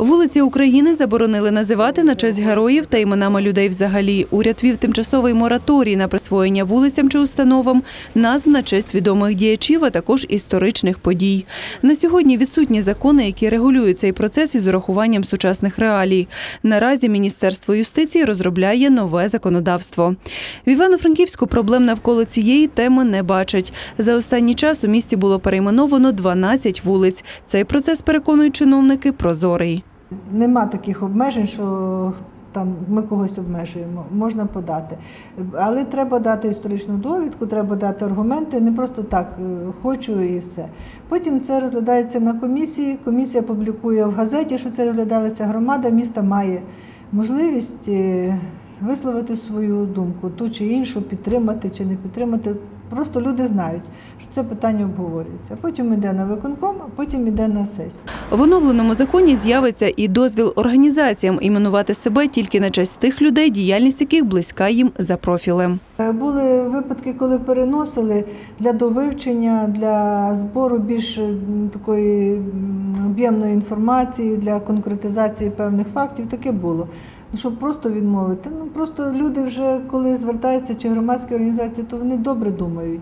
Вулиці України заборонили називати на честь героїв та іменами людей взагалі. Уряд вів тимчасовий мораторій на присвоєння вулицям чи установам назв на честь відомих діячів, а також історичних подій. На сьогодні відсутні закони, які регулюють цей процес із урахуванням сучасних реалій. Наразі Міністерство юстиції розробляє нове законодавство. В Івано-Франківську проблем навколо цієї теми не бачать. За останній час у місті було перейменовано 12 вулиць. Цей процес, переконують чиновники, прозорий. Нема таких обмежень, що там ми когось обмежуємо, можна подати. Але треба дати історичну довідку, треба дати аргументи, не просто так е, хочу і все. Потім це розглядається на комісії. Комісія публікує в газеті, що це розглядалася громада міста має можливість е, висловити свою думку, ту чи іншу, підтримати чи не підтримати. Просто люди знають, що це питання обговорюється. Потім йде на виконком, а потім йде на сесію. В оновленому законі з'явиться і дозвіл організаціям іменувати себе тільки на честь тих людей, діяльність яких близька їм за профілем. Е, Були випадки, коли переносили для довивчення, для збору більш такої об'ємної інформації, для конкретизації певних фактів. Таке було. Щоб просто відмовити. Ну просто люди вже коли звертаються чи громадські організації, то вони добре думають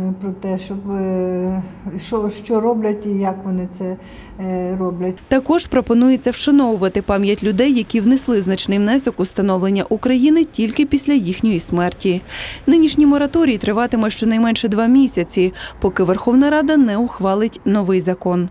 м, про те, щоб е, що, що роблять і як вони це е, роблять. Також пропонується вшановувати пам'ять людей, які внесли значний внесок у становлення України тільки після їхньої смерті. Нинішній мораторій триватиме щонайменше два місяці, поки Верховна Рада не ухвалить новий закон.